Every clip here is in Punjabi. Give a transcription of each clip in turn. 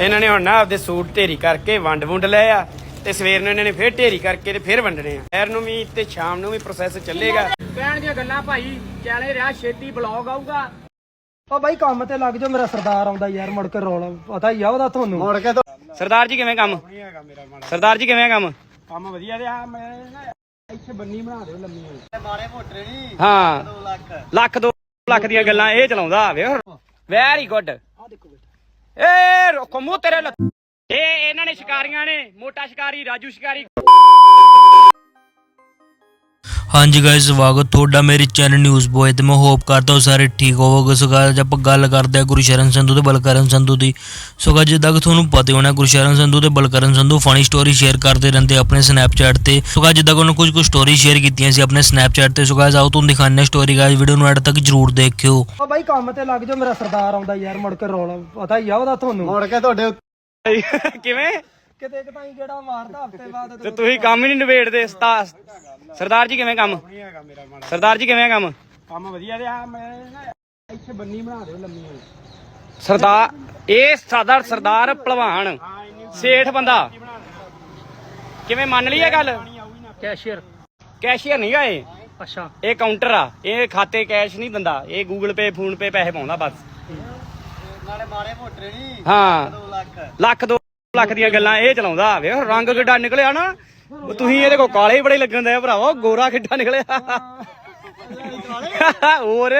ਇਹਨਾਂ ਨੇ ਹੁਣ ਨਾ ਆਪਦੇ ਸੂਟ ਢੇਰੀ ਕਰਕੇ ਵੰਡ ਵੁੰਡ ਲਏ ਆ ਤੇ ਸਵੇਰ ਨੂੰ ਇਹਨਾਂ ਨੇ ਫੇਰ ਢੇਰੀ ਕਰਕੇ ਤੇ ਫੇਰ ਵੰਡਣੇ ਆ। ਸ਼ਹਿਰ ਨੂੰ ਵੀ ਤੇ ਸ਼ਾਮ ਨੂੰ ਵੀ ਪ੍ਰੋਸੈਸ ਚੱਲੇਗਾ। ਕਹਿਣ ਦੀਆਂ ਗੱਲਾਂ ਭਾਈ ਚੱਲੇ ਰਿਹਾ ਛੇਤੀ ਬਲੌਗ ਆਊਗਾ। ਓ ਬਾਈ ਕੰਮ ਤੇ ਲੱਗ ਜਾ ਮੇਰਾ ਸਰਦਾਰ ਆਉਂਦਾ ਯਾਰ ਮੁੜ ਕੇ ਰੌਲਾ ਪਤਾ ਹੀ ਆ ਉਹਦਾ ਤੁਹਾਨੂੰ। ਮੁੜ ਕੇ ਸਰਦਾਰ ਜੀ ਕਿਵੇਂ ਕੰਮ? ਹੈਗਾ ਮੇਰਾ ਮਾੜਾ। ਸਰਦਾਰ ਜੀ ਕਿਵੇਂ ਕੰਮ? ਕੰਮ ਵਧੀਆ ਰਿਹਾ ਮੈਂ ਇੱਥੇ ਬੰਨੀ ਬਣਾ ਦਿਓ ਲੰਮੀ ਹੋਈ। ਮਾਰੇ ਮੋਟਰੇ ਨਹੀਂ ਹਾਂ। 2 ਲੱਖ। ਲੱਖ 2 ਲੱਖ ਦੀਆਂ ਗੱਲਾਂ ਇਹ ਚਲਾਉਂਦਾ ਵੈਰੀ ਗੁੱਡ ਏ ਰੋਕੋ ਮੂੰਹ ਤੇਰੇ ਲੱਤ ਇਹ ਇਹਨਾਂ ਨੇ ਸ਼ਿਕਾਰੀਆਂ ਨੇ ਮੋਟਾ ਸ਼ਿਕਾਰੀ ਰਾਜੂ ਸ਼ਿਕਾਰੀ। ਹਾਂਜੀ ਗਾਇਸ ਸਵਾਗਤ ਤੁਹਾਡਾ ਮੇਰੇ ਚੈਨਲ ਨਿਊਜ਼ ਬੋਏ ਤੇ। ਮੈਂ ਹੋਪ ਕਰਦਾ ਹਾਂ ਸਾਰੇ ਠੀਕ ਹੋਵੋਗੇ। ਸੋ ਅੱਜ ਆਪਾਂ ਗੱਲ ਕਰਦੇ ਹਾਂ ਗੁਰਸ਼ਰਨ ਸੰਧੂ ਤੇ ਬਲਕਰਨ ਸੰਧੂ ਦੀ। ਸੋ guys, ਜਿੱਦਾਂ ਕਿ ਤੁਹਾਨੂੰ ਪਤਾ ਹੋਣਾ ਗੁਰਸ਼ਰਨ ਸੰਧੂ ਤੇ Balkaran Sandhu funny story share ਕਰਦੇ ਰਹਿੰਦੇ ਆਪਣੇ ਸਨੈਪਚੈਟ ਤੇ। ਸੋ guys, ਜਿੱਦਾਂ ਕਿ ਉਹਨਾਂ ਕੁਝ ਕੁ ਸਟੋਰੀ ਸ਼ੇਅਰ ਕੀਤੀਆਂ ਸੀ ਆਪਣੇ ਸਨੈਪਚੈਟ ਤੇ। ਸੋ guys, ਆਓ ਤੁਹਾਨੂੰ ਦਿਖਾਉਂਦੇ ਸਟੋਰੀ ਗਾਇਸ ਵੀਡੀਓ ਨੂੰ ਐਡ ਤੱਕ ਜਰੂਰ ਦੇਖਿਓ। ਓ ਬਾਈ ਕੰਮ ਤੇ ਲੱਗ ਜਾ ਮੇਰਾ ਸਰਦਾਰ ਆਉਂਦਾ ਯਾਰ ਮੁੜ ਕੇ ਰੌਲਾ ਪਤਾ ਹੀ ਆ ਉਹਦਾ ਤੁਹਾਨੂੰ। ਮੁੜ ਕੇ ਤੁਹਾਡੇ ਕਿਵੇਂ? ਕਿਤੇ ਕਿਤਾਂ ਹੀ ਜਿਹੜਾ ਮਾਰਦਾ ਹਫ਼ਤੇ ਬਾਅਦ ਤੇ ਤੁਸੀਂ ਕੰਮ ਹੀ ਨਹੀਂ ਨਿਬੇੜਦੇ ਸਤਾ- ਸਰਦਾਰ ਜੀ ਕਿਵੇਂ ਕੰਮ? ਹੈਗਾ ਮੇਰਾ ਮਾੜਾ। ਸਰਦਾਰ ਜੀ ਕਿਵੇਂ ਕੰਮ? ਕੰਮ ਵਧੀਆ ਰਿਹਾ ਮੈਂ ਨਾ ਇੱਥੇ ਬੰਨੀ ਬਣਾ ਦਿਓ ਲੰਮੀ ਹੋਈ ਸਰਦਾਰ ਇਹ ਸਾਦਾ ਸਰਦਾਰ ਭਲਵਾਨ ਸੇਠ ਬੰਦਾ। ਕਿਵੇਂ ਮੰਨ ਲਈ ਇਹ ਗੱਲ? ਕੈਸ਼ੀਅਰ। ਕੈਸ਼ੀਅਰ ਨਹੀਂ ਗਾ ਇਹ? ਅੱਛਾ। ਇਹ ਕਾਊਂਟਰ ਆ। ਇਹ ਖਾਤੇ ਕੈਸ਼ ਨਹੀਂ ਦਿੰਦਾ ਇਹ ਗੂਗਲ ਪੇ ਫੋਨ ਪੇ ਪੈਸੇ ਪਾਉਂਦਾ ਬਸ। ਨਾਲੇ ਮਾਰੇ ਮੋਟਰੇ ਨਹੀਂ। ਹਾਂ। 2 ਲੱਖ। ਲੱਖ 2 ਲੱਖ ਦੀਆਂ ਗੱਲਾਂ ਇਹ ਚਲਾਉਂਦਾ ਵੇਖ ਰੰਗ ਕਿੱਡਾ ਨਿਕਲਿਆ ਨਾ। ਤੁਸੀਂ ਇਹਦੇ ਕੋਲ ਕਾਲੇ ਹੀ ਬੜੇ ਲੱਗਣ ਦੇ ਭਰਾਵਾ ਗੋਰਾ ਕਿੱਡਾ ਨਿਕਲਿਆ। ਹੋਰ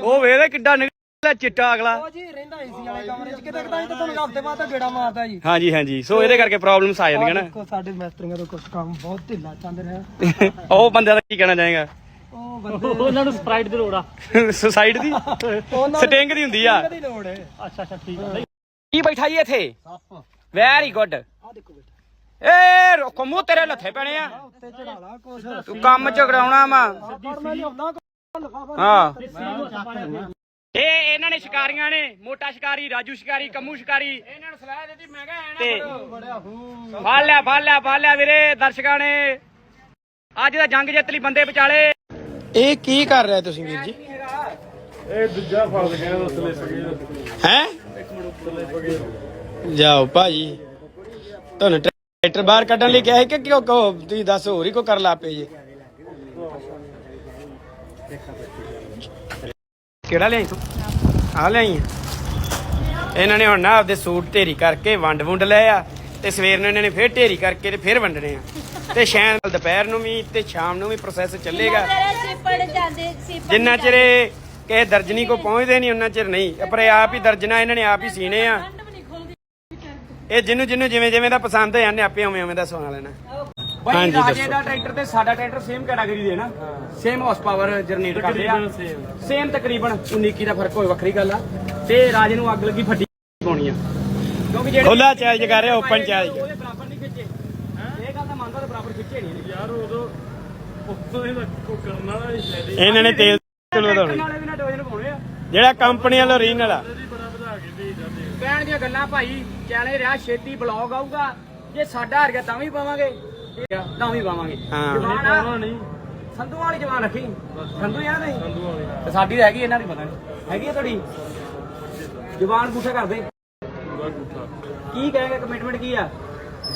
ਉਹ ਵੇਖ ਕਿੱਡਾ ਨਿਕਲਿਆ ਚਿੱਟਾ ਅਗਲਾ। ਉਹ ਜੀ ਰਹਿੰਦਾ ਏਸੀ ਵਾਲੇ ਕਮਰੇ 'ਚ। ਕਿਤੇ ਤਾਂ ਤੁਹਾਨੂੰ ਹਫ਼ਤੇ ਬਾਅਦ ਤਾਂ ਗੇੜਾ ਮਾਰਦਾ ਜੀ। ਹਾਂਜੀ ਹਾਂਜੀ। ਸੋ ਇਹਦੇ ਕਰਕੇ ਪ੍ਰੋਬਲਮਸ ਆ ਜਾਂਦੀਆਂ ਨਾ। ਦੇਖੋ ਸਾਡੇ ਮਿਸਤਰੀਆਂ ਦਾ ਕੁਝ ਕੰਮ ਬਹੁਤ ਢਿੱਲਾ ਚੱਲ ਰਿਹਾ। ਉਹ ਬੰਦਿਆਂ ਦਾ ਕੀ ਕਹਿਣਾ ਚਾਹੇਗਾ? ਉਹ ਬੰਦੇ ਉਹਨਾਂ ਨੂੰ ਸਪਰਾਈਟ ਦੀ ਲੋੜ ਆ। ਸੁਸਾਈਡ ਦੀ? ਸਟਿੰਗ ਦੀ ਹੁੰਦੀ ਆ। ਦੀ ਲੋੜ ਹੈ। ਅੱਛਾ ਅੱਛਾ ਠੀਕ ਹੈ ਕੀ ਬੈਠਾ ਜੀ ਇੱਥੇ? ਸੱਪ ਵੈਰੀ ਗੁੱਡ ਆ ਦੇਖੋ ਬੇਟਾ ਏ ਰੋਕੋ ਮੂੰਹ ਤੇਰੇ ਲੱਥੇ ਪੈਣੇ ਆ। ਉੱਤੇ ਚੜਾ ਲਾ ਕੁਛ ਤੂੰ ਕੰਮ ਝਗੜਾਉਣਾ ਵਾ। ਮੈਂ ਲਿਆਉਣਾ ਹਾਂ। ਇਹ ਇਹਨਾਂ ਨੇ ਸ਼ਿਕਾਰੀਆਂ ਨੇ ਮੋਟਾ ਸ਼ਿਕਾਰੀ ਰਾਜੂ ਸ਼ਿਕਾਰੀ ਕੰਮੂ ਸ਼ਿਕਾਰੀ। ਇਹਨਾਂ ਨੂੰ ਸਲਾਹ ਦਿੱਤੀ ਮੈਂ ਕਿਹਾ ਤੇ ਬੜਿਆ ਹੂੰ। ਫੜ ਲਿਆ ਫੜ ਲਿਆ ਫੜ ਲਿਆ ਵੀਰੇ ਦਰਸ਼ਕਾਂ ਨੇ। ਅੱਜ ਦਾ ਜੰਗ ਜਿੱਤ ਲਈ ਬੰਦੇ ਵਿਚਾਲੇ। ਇਹ ਕੀ ਕਰ ਰਿਹਾ ਤੁਸੀਂ ਵੀਰ ਜੀ? ਇਹ ਦੂਜਾ ਫਸ ਗਿਆ ਉਸਲੇ ਸਗੇ ਹੈ? ਜਾਓ ਭਾਜੀ। ਤੁਹਾਨੂੰ ਟਰੈਕਟਰ ਬਾਹਰ ਕੱਢਣ ਲਈ ਕਿਹਾ ਸੀ ਕਿ ਕਿਉਂ ਕਹੋ ਤੁਸੀਂ ਦੱਸ ਹੋਰ ਹੀ ਕੋ ਕਰ ਲਾ ਪਏ ਜੀ? ਕਿਹੜਾ ਲਿਆਈ ਤੂੰ? ਆ ਲਿਆਈ? ਇਹਨਾਂ ਨੇ ਹੁਣ ਨਾ ਆਪਦੇ ਸੂਟ ਢੇਰੀ ਕਰਕੇ ਵੰਡ ਵੁੰਡ ਲਏ ਆ ਤੇ ਸਵੇਰ ਨੂੰ ਇਹਨਾਂ ਨੇ ਫੇਰ ਢੇਰੀ ਕਰਕੇ ਤੇ ਫੇਰ ਵੰਡਣੇ ਆ। ਤੇ ਸ਼ਾਮ ਦੁਪਹਿਰ ਨੂੰ ਵੀ ਤੇ ਸ਼ਾਮ ਨੂੰ ਵੀ ਪ੍ਰੋਸੈਸ ਚੱਲੇਗਾ। ਜਿੰਨਾ ਚਿਰ ਕਿਸੇ ਦਰਜਨੀ ਕੋ ਪਹੁੰਚਦੇ ਨਹੀਂ ਉਹਨਾਂ ਚਿਰ ਨਹੀਂ। ਪਰ ਆਪ ਹੀ ਦਰਜਨਾ ਇਹਨਾਂ ਨੇ ਆਪ ਹੀ ਸੀਨੇ ਆ। ਇਹ ਜਿਹਨੂੰ ਜਿਹਨੂੰ ਜਿਵੇਂ ਜਿਵੇਂ ਦਾ ਪਸੰਦ ਹੋ ਜਾਂਦੇ ਆਪੇ ਉਵੇਂ ਉਵੇਂ ਦਾ ਸਵਾ ਲੈਣਾ। ਹਾਂਜੀ ਰਾਜੇ ਦਾ ਟਰੈਕਟਰ ਤੇ ਸਾਡਾ ਟਰੈਕਟਰ ਸੇਮ ਕੈਟਾਗਰੀ ਦੇ ਨਾ। ਸੇਮ ਹਾਰਸ ਪਾਵਰ ਜਨਰੇਟ ਕਰਦੇ ਆ। ਸੇਮ ਤਕਰੀਬਨ 19 ਕੀ ਦਾ ਫ਼ਰਕ ਹੋਏ ਵੱਖਰੀ ਗੱਲ ਆ। ਤੇ ਰਾਜੇ ਨੂੰ ਅੱਗ ਲੱਗੀ ਫੱਟੀ ਪਾਉਣੀ ਆ। ਕਿਉਂਕਿ ਜਿਹੜੇ ਖੁੱਲਾ ਚੈਲੰਜ ਕਰ ਰਿਹਾ ਓਪਨ ਚੈਲੰਜ ਉਹਦੇ ਬਰਾਬਰ ਨਹੀਂ ਖਿੱਚੇ। ਇਹ ਗੱਲ ਤਾਂ ਮੰਨਦਾ ਤੇ ਬਰਾਬਰ ਖਿੱਚੇ ਨਹੀਂ। ਯਾਰ ਉਦੋਂ ਉਦੋਂ ਇਹਦਾ ਕੋ ਕਰਨਾ ਨਾ ਲੈ ਇਹਨਾਂ ਨੇ ਤੇਲ ਚਲੋ ਨਾਲੇ ਵੀ ਨਾ ਡੋਜਨ ਪਾਉਣੇ ਆ। ਜਿਹੜਾ ਕੰਪਨੀ ਵਾਲਾ ਓਰੀਜਨਲ ਆ ਇਹਦੀ ਬੜਾ ਵਧਾ ਕੇ ਭੇਜ ਜਾਂਦੇ ਕਹਿਣ ਦੀਆਂ ਗੱਲਾਂ ਭਾਈ ਚੈਲੰਜ ਰਿਹਾ ਛੇਤੀ ਬਲੌਗ ਆਊਗਾ। ਜੇ ਸਾਡਾ ਹਾਰ ਗਿਆ ਤਾਂ ਵੀ ਪਾਵਾਂਗੇ। ਤਾਂ ਵੀ ਪਾਵਾਂਗੇ। ਜਵਾਨ ਆ, ਪਾਉਣਾ ਨਹੀਂ। ਸੰਧੂ ਵਾਲੀ ਜਵਾਨ ਰੱਖੀ। ਸੰਧੂ ਯਾਰ ਨਹੀਂ? ਸੰਧੂ ਵਾਲੇ। ਤੇ ਸਾਡੀ ਤਾਂ ਹੈਗੀ ਇਹਨਾਂ ਦੀ ਪਤਾ ਨਹੀਂ। ਹੈਗੀ ਆ ਤੁਹਾਡੀ? ਜਵਾਨ ਗੁੱਠਾ ਕਰਦੇ। ਕੀ ਕਹੇਗਾ ਕਮਿਟਮੈਂਟ ਕੀ ਆ?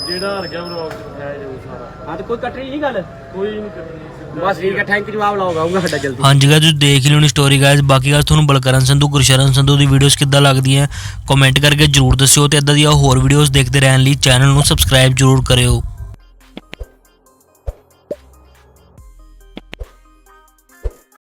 ਜਿਹੜਾ ਹਰ ਗਿਆ ਬਲੌਗ ਚ ਹੈ ਜੋ ਸਾਰਾ। ਹਾਂ ਤੇ ਕੋਈ ਕੱਟਣੀ ਨਹੀਂ ਗੱਲ? ਕੋਈ ਨਹੀਂ ਸਿੱਧਾ ਬਸ ਠੀਕ ਹੈ ਥੈਂਕ ਯੂ ਜਵਾਬ ਬਲੌਗ ਆਊਗਾ ਸਾਡਾ ਜਲਦੀ। ਹਾਂਜੀ ਗਾਇਸ ਤੁਸੀਂ ਦੇਖ ਲਿਓ ਨੀ ਸਟੋਰੀ ਗਾਇਸ ਬਾਕੀ ਗੱਲ ਤੁਹਾਨੂੰ ਬਲਕਰਨ ਸੰਧੂ ਗੁਰਸ਼ਰਨ ਸੰਧੂ ਦੀ ਵੀਡੀਓਜ਼ ਕਿੱਦਾਂ ਲੱਗਦੀਆਂ ਕਮੈਂਟ ਕਰਕੇ ਜਰੂਰ ਦੱਸਿਓ ਤੇ ਇਦਾਂ ਦੀਆਂ ਹੋਰ ਵੀਡੀਓਜ਼ ਦੇਖਦੇ ਰਹਿਣ ਲਈ ਚੈਨਲ ਨੂੰ ਸਬਸਕ੍ਰਾਈਬ ਜਰੂਰ ਕਰਿਓ।